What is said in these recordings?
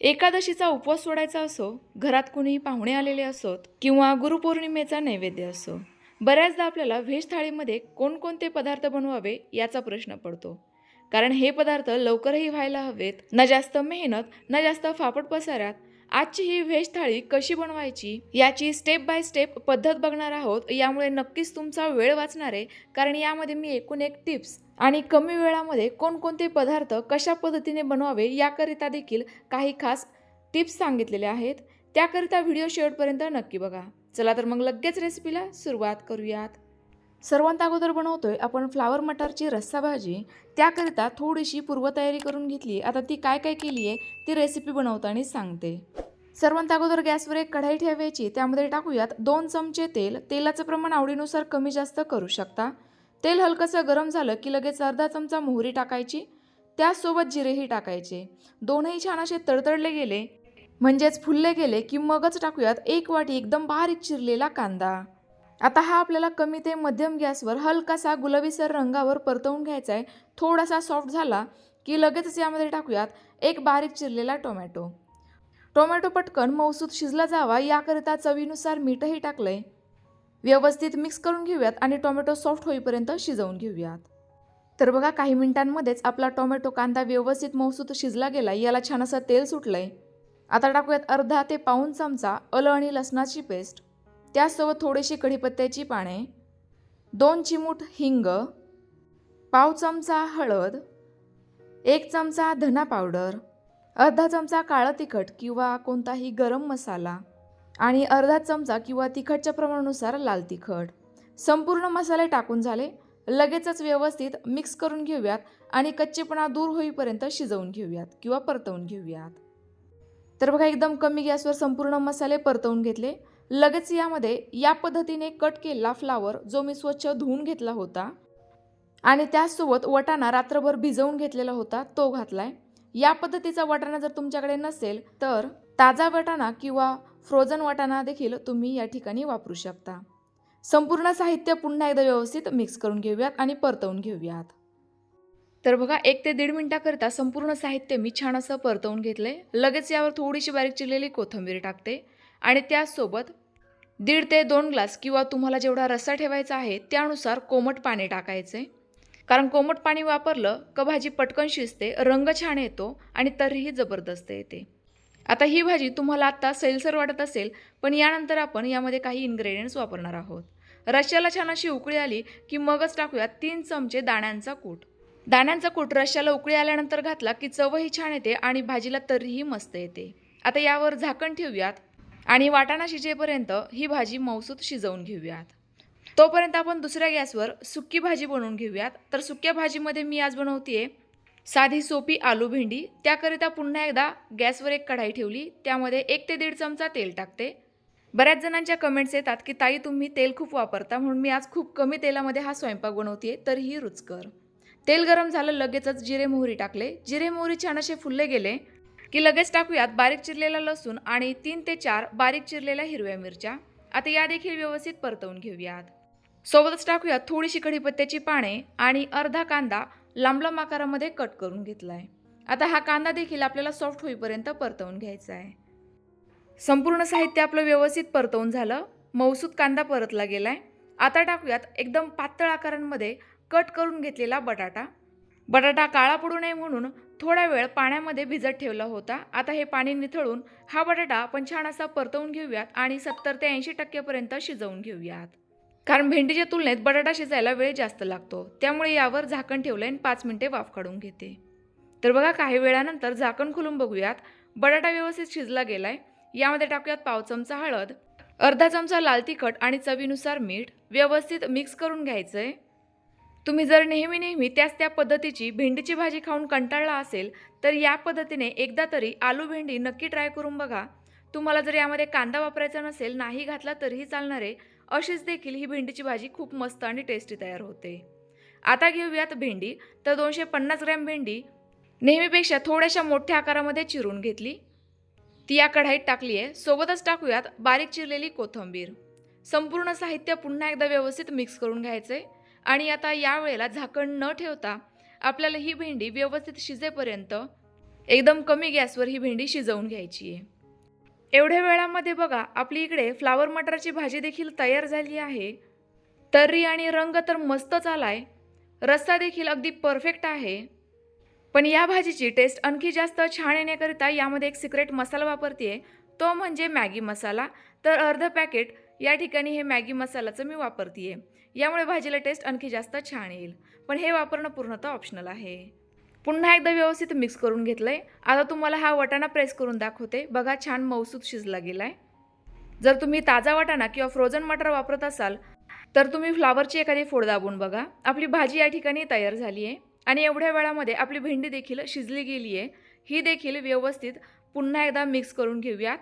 एकादशीचा उपवास सोडायचा असो घरात कुणी पाहुणे आलेले असोत किंवा गुरुपौर्णिमेचा नैवेद्य असो बऱ्याचदा आपल्याला व्हेज थाळीमध्ये कोणकोणते पदार्थ बनवावे याचा प्रश्न पडतो. कारण हे पदार्थ लवकरही व्हायला हवेत न जास्त मेहनत न जास्त फापट पसाऱ्यात आजची ही व्हेज थाळी कशी बनवायची याची स्टेप बाय स्टेप पद्धत बघणार आहोत यामुळे नक्कीच तुमचा वेळ वाचणार आहे. कारण यामध्ये मी एकूण एक टिप्स आणि कमी वेळामध्ये कोणकोणते पदार्थ कशा पद्धतीने बनवावे याकरिता देखील काही खास टिप्स सांगितलेले आहेत. त्याकरिता व्हिडिओ शेवटपर्यंत नक्की बघा. चला तर मग लगेच रेसिपीला सुरुवात करूयात. सर्वांत अगोदर बनवतोय आपण फ्लावर मटारची रस्सा भाजी. त्याकरिता थोडीशी पूर्वतयारी करून घेतली आता ती काय काय केली आहे ती रेसिपी बनवताना सांगते. सर्वांत अगोदर गॅसवर एक कढाई ठेवायची. त्यामध्ये टाकूयात दोन चमचे तेल. तेलाचं प्रमाण आवडीनुसार कमी जास्त करू शकता. तेल हलकंसं गरम झालं की लगेच अर्धा चमचा मोहरी टाकायची. त्याचसोबत जिरेही टाकायचे. दोनही छान असे तडतडले गेले. म्हणजेच फुलले गेले की मगच टाकूयात एक वाटी एकदम बारीक चिरलेला कांदा. आता हा आपल्याला कमी ते मध्यम गॅसवर हलकासा गुलाबीसर रंगावर परतवून घ्यायचा आहे. थोडासा सॉफ्ट झाला की लगेचच यामध्ये टाकूयात एक बारीक चिरलेला टोमॅटो. टोमॅटो पटकन मौसूद शिजला जावा याकरिता चवीनुसार मीठही टाकलंय. व्यवस्थित मिक्स करून घेऊयात आणि टोमॅटो सॉफ्ट होईपर्यंत शिजवून घेऊयात. तर बघा काही मिनिटांमध्येच आपला टोमॅटो कांदा व्यवस्थित मौसूत शिजला गेला. याला छान असं तेल सुटलंय. आता टाकूयात अर्धा ते पाऊन चमचा अल आणि लसणाची पेस्ट त्याचसोबत थोडीशी कढीपत्त्याची पाने. दोन चिमूट हिंग. पाव चमचा हळद. एक चमचा धना पावडर. अर्धा चमचा काळं तिखट किंवा कोणताही गरम मसाला. आणि अर्धा चमचा किंवा तिखटच्या प्रमाणानुसार लाल तिखट. संपूर्ण मसाले टाकून झाले. लगेचच व्यवस्थित मिक्स करून घेऊयात आणि कच्चेपणा दूर होईपर्यंत शिजवून घेऊयात किंवा परतवून घेऊयात. तर बघा एकदम कमी गॅसवर संपूर्ण मसाले परतवून घेतले. लगेच यामध्ये या पद्धतीने कट केलेला फ्लावर जो मी स्वच्छ धुवून घेतला होता आणि त्याचसोबत वटाणा रात्रभर भिजवून घेतलेला होता तो घातलाय. या पद्धतीचा वटाणा जर तुमच्याकडे नसेल तर ताजा वटाणा किंवा फ्रोझन वाटाणा देखील तुम्ही या ठिकाणी वापरू शकता. संपूर्ण साहित्य पुन्हा एकदा व्यवस्थित मिक्स करून घेऊयात आणि परतवून घेऊयात. तर बघा एक ते दीड मिनटाकरिता संपूर्ण साहित्य मी छान असं परतवून घेतलंय. लगेच यावर थोडीशी बारीक चिरलेली कोथिंबीर टाकते आणि त्याचसोबत दीड ते दोन ग्लास किंवा तुम्हाला जेवढा रस्सा ठेवायचा आहे त्यानुसार कोमट पाणी टाकायचे. कारण कोमट पाणी वापरलं का भाजी पटकन शिजते रंग छान येतो आणि तरीही जबरदस्त येते. आता ही भाजी तुम्हाला आत्ता सैलसर वाटत असेल पण यानंतर आपण यामध्ये काही इन्ग्रेडियंट्स वापरणार आहोत. रश्याला छान अशी उकळी आली की मगच टाकूयात तीन चमचे दाण्यांचा कूट. दाण्यांचा कूट रश्याला उकळी आल्यानंतर घातला की चवही छान येते आणि भाजीला तरीही मस्त येते. आता यावर झाकण ठेवूयात आणि वाटाणा शिजेपर्यंत ही भाजी मौसूत शिजवून घेऊयात. तोपर्यंत आपण दुसऱ्या गॅसवर सुक्की भाजी बनवून घेऊयात. तर सुक्या भाजीमध्ये मी आज बनवतीये साधी सोपी आलू भेंडी त्याकरिता पुन्हा एकदा गॅसवर एक कढाई ठेवली त्यामध्ये एक ते दीड चमचा तेल टाकते. बऱ्याच जणांच्या कमेंट्स येतात की ताई तुम्ही तेल खूप वापरता म्हणून मी आज खूप कमी तेलामध्ये हा स्वयंपाक बनवते तरीही रुचकर तेल गरम झालं लगेचच जिरे मोहरी टाकले. जिरे मोहरी छान असे फुलले गेले की लगेच टाकूयात बारीक चिरलेला लसूण आणि तीन ते चार बारीक चिरलेल्या हिरव्या मिरच्या. आता या देखील व्यवस्थित परतवून घेऊयात. सोबतच टाकूयात थोडीशी कढीपत्त्याची पाने आणि अर्धा कांदा लांब लांब आकारामध्ये कट करून घेतला आहे आता हा कांदा देखील आपल्याला सॉफ्ट होईपर्यंत परतवून घ्यायचा आहे. संपूर्ण साहित्य आपलं व्यवस्थित परतवून झालं. मौसूद कांदा परतला गेला आहे आता टाकूयात एकदम पातळ आकारांमध्ये कट करून घेतलेला बटाटा. बटाटा काळा पडू नये म्हणून थोडा वेळ पाण्यामध्ये भिजत ठेवला होता. आता हे पाणी निथळून हा बटाटा आपण छान असा परतवून घेऊयात आणि सत्तर ते ऐंशी टक्केपर्यंत शिजवून घेऊयात. कारण भेंडीच्या तुलनेत बटाटा शिजायला वेळ जास्त लागतो. त्यामुळे यावर झाकण ठेवलं आणि पाच मिनिटे वाफ काढून घेते. तर बघा काही वेळानंतर झाकण खोलून बघूयात. बटाटा व्यवस्थित शिजला गेलाय. यामध्ये टाकूयात पाव चमचा हळद अर्धा चमचा लाल तिखट आणि चवीनुसार मीठ. व्यवस्थित मिक्स करून घ्यायचं आहे तुम्ही जर नेहमी नेहमी त्याच त्या पद्धतीची भेंडीची भाजी खाऊन कंटाळला असेल तर या पद्धतीने एकदा तरी आलू भेंडी नक्की ट्राय करून बघा. तुम्हाला जर यामध्ये कांदा वापरायचा नसेल नाही घातला तरीही चालणार आहे. अशीच देखील ही भेंडीची भाजी खूप मस्त आणि टेस्टी तयार होते. आता घेऊयात भेंडी. तर दोनशे पन्नास ग्रॅम भेंडी नेहमीपेक्षा थोड्याशा मोठ्या आकारामध्ये चिरून घेतली. ती या कढाईत टाकली आहे. सोबतच टाकूयात बारीक चिरलेली कोथिंबीर. संपूर्ण साहित्य पुन्हा एकदा व्यवस्थित मिक्स करून घ्यायचे. आणि आता यावेळेला झाकण न ठेवता आपल्याला ही भेंडी व्यवस्थित शिजेपर्यंत एकदम कमी गॅसवर ही भेंडी शिजवून घ्यायची आहे. एवढ्या वेळामध्ये बघा आपली इकडे फ्लावर मटराची भाजी देखील तयार झाली आहे. तर्री आणि रंग तर मस्तच आलाय. रस्सा देखील अगदी परफेक्ट आहे. पण या भाजीची टेस्ट आणखी जास्त छान येण्याकरिता यामध्ये एक सिक्रेट मसाला वापरते तो म्हणजे मॅगी मसाला. तर अर्ध पॅकेट या ठिकाणी हे मॅगी मसाल्याचं मी वापरते यामुळे भाजीला टेस्ट आणखी जास्त छान येईल. पण हे वापरणं पूर्णतः ऑप्शनल आहे. पुन्हा एकदा व्यवस्थित मिक्स करून घेतलंय. आता तुम्हाला हा वाटाणा प्रेस करून दाखवते. बघा छान मौसूद शिजला गेलाय. जर तुम्ही ताजा वाटाणा किंवा फ्रोझन मटर वापरत असाल तर तुम्ही फ्लावरची एखादी फोड दाबून बघा. आपली भाजी या ठिकाणी तयार झाली आहे आणि एवढ्या वेळामध्ये आपली भेंडी देखील शिजली गेली आहे ही देखील व्यवस्थित पुन्हा एकदा मिक्स करून घेऊयात.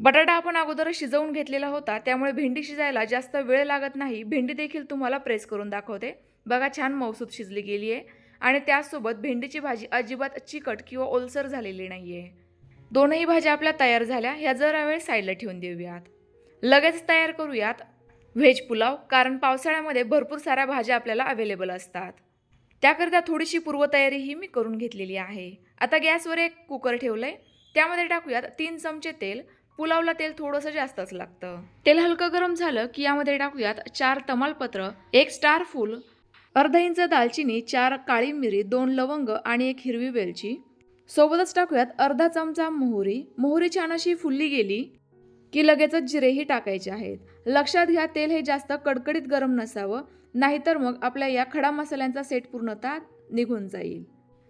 बटाटा आपण अगोदर शिजवून घेतलेला होता. त्यामुळे भेंडी शिजायला जास्त वेळ लागत नाही. भेंडी देखील तुम्हाला प्रेस करून दाखवते. बघा छान मौसूद शिजली गेली आहे आणि त्याचसोबत भेंडीची भाजी अजिबात चिकट किंवा ओलसर झालेली नाही आहे दोनही भाज्या आपल्या तयार झाल्या ह्या जरा वेळ साईडला ठेवून देऊयात. लगेच तयार करूयात. व्हेज पुलाव कारण पावसाळ्यामध्ये भरपूर साऱ्या भाज्या आपल्याला अवेलेबल असतात. त्याकरिता थोडीशी पूर्वतयारीही मी करून घेतलेली आहे. आता गॅसवर एक कुकर ठेवलं आहे त्यामध्ये टाकूयात तीन चमचे तेल. पुलावला तेल थोडंसं जास्तच लागतं. तेल हलकं गरम झालं की यामध्ये टाकूयात चार तमालपत्र एक स्टार फूल अर्धा इंच दालचिनी चार काळी मिरी दोन लवंग आणि एक हिरवी वेलची. सोबतच टाकूयात अर्धा चमचा मोहरी. मोहरी छान अशी फुलली गेली की लगेचच जिरेही टाकायचे आहेत. लक्षात घ्या तेल हे जास्त कडकडीत गरम नसावं नाहीतर मग आपल्या या खडा मसाल्यांचा सेट पूर्णतः निघून जाईल.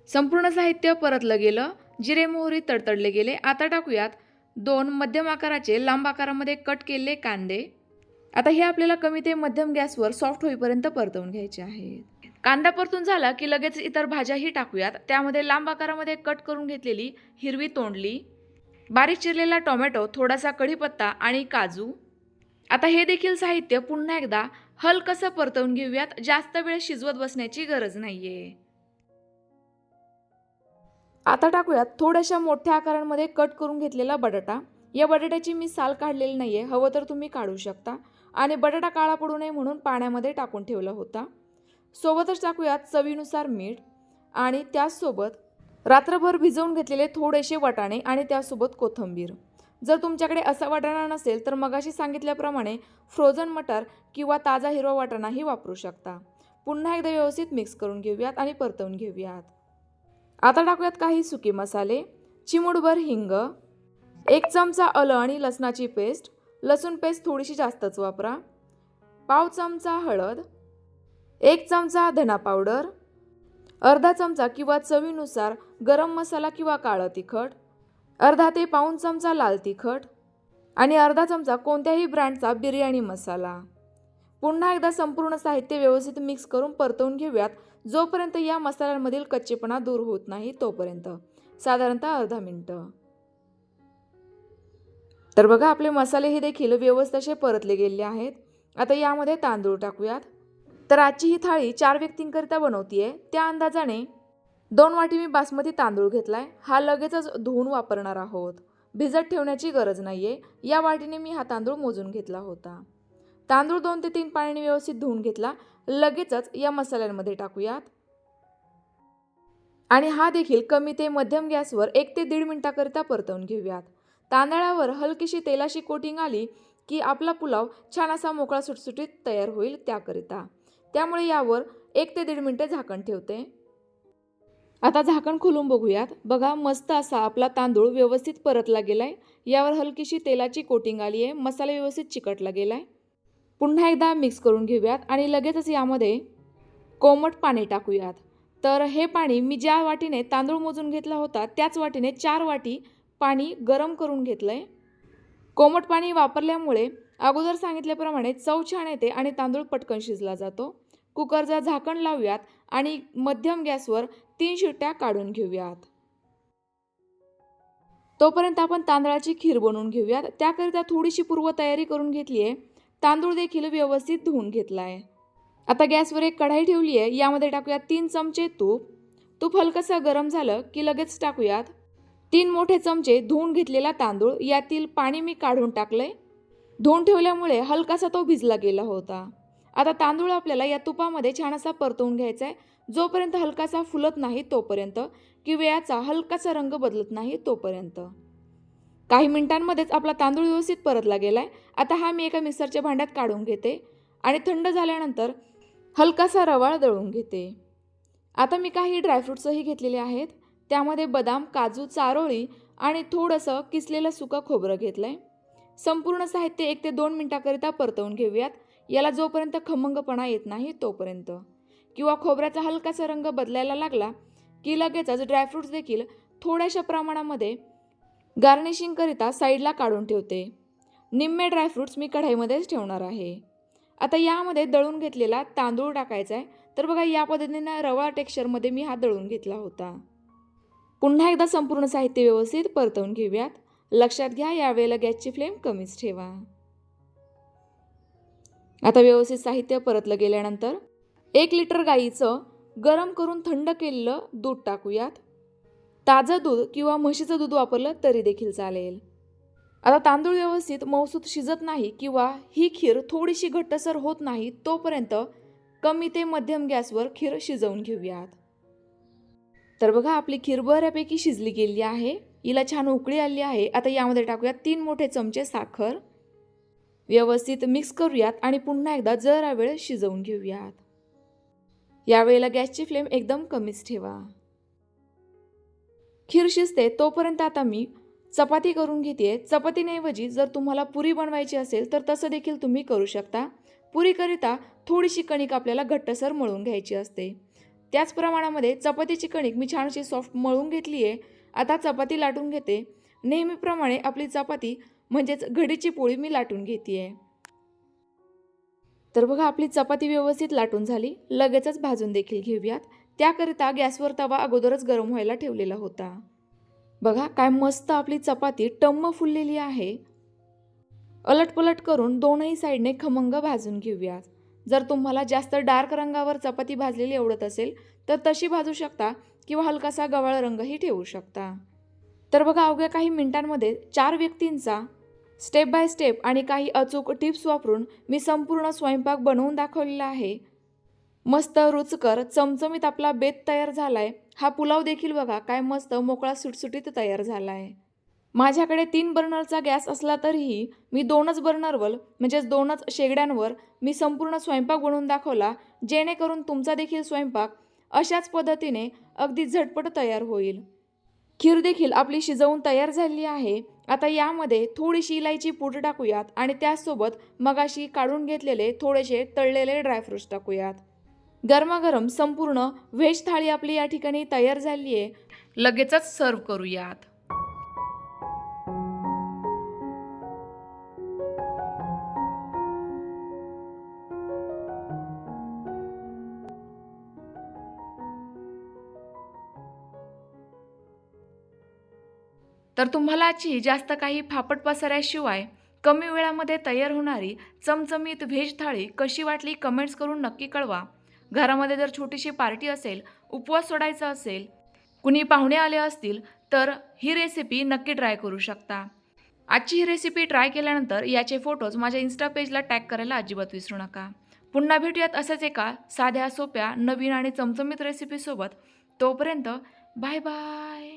संपूर्ण साहित्य परतलं गेलं. जिरे मोहरी तडतडले गेले. आता टाकूयात दोन मध्यम आकाराचे लांब आकारामध्ये कट केलेले कांदे. आता हे आपल्याला कमी ते मध्यम गॅसवर सॉफ्ट होईपर्यंत परतवून घ्यायचे आहेत कांदा परतून झाला की लगेच इतर भाज्याही टाकूयात. त्यामध्ये लांब आकारामध्ये कट करून घेतलेली हिरवी तोंडली बारीक चिरलेला टोमॅटो थोडासा कढीपत्ता आणि काजू. आता हे देखील साहित्य पुन्हा एकदा हलकसं परतवून घेऊयात. जास्त वेळ शिजवत बसण्याची गरज नाहीये. आता टाकूयात थोड्याशा मोठ्या आकारांमध्ये कट करून घेतलेला बटाटा. या बटाट्याची मी साल काढलेली नाही आहे हवं तर तुम्ही काढू शकता. आणि बटाटा काळा पडू नये म्हणून पाण्यामध्ये टाकून ठेवला होता. सोबतच टाकूयात चवीनुसार मीठ आणि त्याचसोबत रात्रभर भिजवून घेतलेले थोडेसे वाटाणे आणि त्यासोबत कोथिंबीर. जर तुमच्याकडे असा वाटाणा नसेल तर मगाशी सांगितल्याप्रमाणे फ्रोझन मटर किंवा ताजा हिरवा वाटाणाही वापरू शकता. पुन्हा एकदा व्यवस्थित मिक्स करून घेऊयात आणि परतवून घेऊयात. आता टाकूयात काही सुके मसाले चिमुडभर हिंग एक चमचा आलं आणि लसणाची पेस्ट. लसूण पेस्ट थोडीशी जास्तच वापरा. पाव चमचा हळद. एक चमचा धना पावडर. अर्धा चमचा किंवा चवीनुसार गरम मसाला किंवा काळं तिखट. अर्धा ते पाऊण चमचा लाल तिखट. आणि अर्धा चमचा कोणत्याही ब्रँडचा बिर्याणी मसाला. पुन्हा एकदा संपूर्ण साहित्य व्यवस्थित मिक्स करून परतवून घेऊयात. जोपर्यंत या मसाल्यांमधील कच्चेपणा दूर होत नाही तोपर्यंत. साधारणतः अर्धा मिनटं. तर बघा आपले मसाले हे देखील व्यवस्थित असे परतले गेलेले आहेत. आता यामध्ये तांदूळ टाकूयात. तर आजची ही थाळी चार व्यक्तींकरिता बनवतीये. त्या अंदाजाने दोन वाटी मी बासमती तांदूळ घेतलाय. हा लगेचच धुवून वापरणार आहोत. भिजत ठेवण्याची गरज नाहीये. या वाटीने मी हा तांदूळ मोजून घेतला होता. तांदूळ दोन ते तीन पाण्याने व्यवस्थित धुवून घेतला. लगेचच या मसाल्यांमध्ये टाकूयात. आणि हा देखील कमी ते मध्यम गॅसवर एक ते दीड मिनिटाकरिता परतवून घेऊयात. तांदळावर हलकीशी तेलाशी कोटिंग आली की आपला पुलाव छान असा मोकळा सुटसुटीत तयार होईल त्याकरिता. त्यामुळे यावर एक ते दीड मिनटे झाकण ठेवते. आता झाकण खोलून बघूयात. बघा मस्त असा आपला तांदूळ व्यवस्थित परतला गेलाय. यावर हलकीशी तेलाची कोटिंग आली आहे. मसाला व्यवस्थित चिकटला गेलाय. पुन्हा एकदा मिक्स करून घेऊयात आणि लगेचच यामध्ये कोमट पाणी टाकूयात. तर हे पाणी मी ज्या वाटीने तांदूळ मोजून घेतला होता त्याच वाटीने चार वाटी पाणी गरम करून घेतलं आहे कोमट पाणी वापरल्यामुळे अगोदर सांगितल्याप्रमाणे चव छान येते आणि तांदूळ पटकन शिजला जातो. कुकरचं झाकण लावूयात आणि मध्यम गॅसवर तीन शिट्ट्या काढून घेऊयात. तोपर्यंत आपण तांदळाची खीर बनवून घेऊयात. त्याकरिता थोडीशी पूर्वतयारी करून घेतली आहे तांदूळ देखील व्यवस्थित धुवून घेतला आहे आता गॅसवर एक कढाई ठेवली आहे यामध्ये टाकूयात तीन चमचे तूप. तूप हलकंसं गरम झालं की लगेच टाकूयात. तीन मोठे चमचे धुवून घेतलेला तांदूळ यातील पाणी मी काढून टाकलंय. धुवून ठेवल्यामुळे हलकासा तो भिजला गेला होता. आता तांदूळ आपल्याला या तुपामध्ये छान असा परतवून घ्यायचा आहे जोपर्यंत हलकासा फुलत नाही तोपर्यंत किंवा याचा हलकासा रंग बदलत नाही तोपर्यंत. काही मिनिटांमध्येच आपला तांदूळ व्यवस्थित परतला गेला आहे आता हा मी एका मिक्सरच्या भांड्यात काढून घेते आणि थंड झाल्यानंतर हलकासा रवाळ दळून घेते. आता मी काही ड्रायफ्रूट्सही घेतलेले आहेत. त्यामध्ये बदाम काजू चारोळी आणि थोडंसं किसलेलं सुकं खोबरं घेतलं आहे संपूर्ण साहित्य एक ते दोन मिनटाकरिता परतवून घेऊयात. याला जोपर्यंत खमंगपणा येत नाही तोपर्यंत. किंवा खोबऱ्याचा हलकासा रंग बदलायला लागला की लगेचच ड्रायफ्रूट्स देखील थोड्याशा प्रमाणामध्ये गार्निशिंगकरिता साईडला काढून ठेवते. निम्मे ड्रायफ्रूट्स मी कढाईमध्येच ठेवणार आहे. आता यामध्ये दळून घेतलेला तांदूळ टाकायचा आहे तर बघा या पद्धतीनं रवळा टेक्स्चरमध्ये मी हा दळून घेतला होता. पुन्हा एकदा संपूर्ण साहित्य व्यवस्थित परतवून घेऊयात. लक्षात घ्या यावेळेला गॅसची फ्लेम कमीच ठेवा. आता व्यवस्थित साहित्य परतलं गेल्यानंतर एक लिटर गाईचं गरम करून थंड केलेलं दूध टाकूयात. ताजं दूध किंवा म्हशीचं दूध वापरलं तरी देखील चालेल. आता तांदूळ व्यवस्थित मौसूत शिजत नाही किंवा ही खीर थोडीशी घट्टसर होत नाही तोपर्यंत कमी ते मध्यम गॅसवर खीर शिजवून घेऊयात. तर बघा आपली खीर बऱ्यापैकी शिजली गेली आहे. हिला छान उकळी आली आहे. आता यामध्ये टाकूयात तीन मोठे चमचे साखर. व्यवस्थित मिक्स करूयात आणि पुन्हा एकदा जरा वेळ शिजवून घेऊयात. यावेळेला गॅसची फ्लेम एकदम कमीच ठेवा. खीर शिजते तोपर्यंत आता मी चपाती करून घेते चपातीऐवजी जर तुम्हाला पुरी बनवायची असेल तर तसं देखील तुम्ही करू शकता. पुरीकरिता थोडीशी कणिक आपल्याला घट्टसर मळून घ्यायची असते. त्याच प्रमाणामध्ये चपातीची कणिक मी छानशी सॉफ्ट मळून घेतली आहे. आता चपाती लाटून घेते. नेहमीप्रमाणे आपली चपाती म्हणजेच घडीची पोळी मी लाटून घेते आहे तर बघा आपली चपाती व्यवस्थित लाटून झाली. लगेचच भाजून देखील घेऊयात. त्याकरिता गॅसवर तवा अगोदरच गरम व्हायला ठेवलेला होता. बघा काय मस्त आपली चपाती टम्म फुललेली आहे. अलटपलट करून दोनही साईडने खमंग भाजून घेऊयात. जर तुम्हाला जास्त डार्क रंगावर चपाती भाजलेली आवडत असेल तर तशी भाजू शकता किंवा हलकासा गव्हाळ रंगही ठेवू शकता. तर बघा अवघ्या काही मिनिटांमध्ये चार व्यक्तींचा स्टेप बाय स्टेप आणि काही अचूक टिप्स वापरून मी संपूर्ण स्वयंपाक बनवून दाखवलेला आहे. मस्त रुचकर चमचमीत आपला बेत तयार झाला आहे हा पुलाव देखील बघा काय मस्त मोकळा सुटसुटीत तयार झाला आहे माझ्याकडे तीन बर्नरचा गॅस असला तरीही मी दोनच बर्नरवर म्हणजेच दोनच शेगड्यांवर मी संपूर्ण स्वयंपाक बनवून दाखवला जेणेकरून तुमचा देखील स्वयंपाक अशाच पद्धतीने अगदी झटपट तयार होईल. खीर देखील आपली शिजवून तयार झाली आहे. आता यामध्ये थोडीशी इलायची पूड टाकूयात आणि त्याचसोबत मगाशी काढून घेतलेले थोडेसे तळलेले ड्रायफ्रुट्स टाकूयात. गरमागरम संपूर्ण व्हेज थाळी आपली या ठिकाणी तयार झाली आहे लगेचच सर्व करूयात. तर तुम्हाला आजची जास्त काही फापट पसऱ्याशिवाय कमी वेळामध्ये तयार होणारी चमचमीत व्हेज थाळी कशी वाटली कमेंट्स करून नक्की कळवा. घरामध्ये जर छोटीशी पार्टी असेल उपवास सोडायचा असेल कुणी पाहुणे आले असतील तर ही रेसिपी नक्की ट्राय करू शकता. आजची ही रेसिपी ट्राय केल्यानंतर याचे फोटोज माझ्या इन्स्टा पेजला टॅग करायला अजिबात विसरू नका. पुन्हा भेटूयात असेच एका साध्या सोप्या नवीन आणि चमचमीत रेसिपीसोबत तोपर्यंत बाय बाय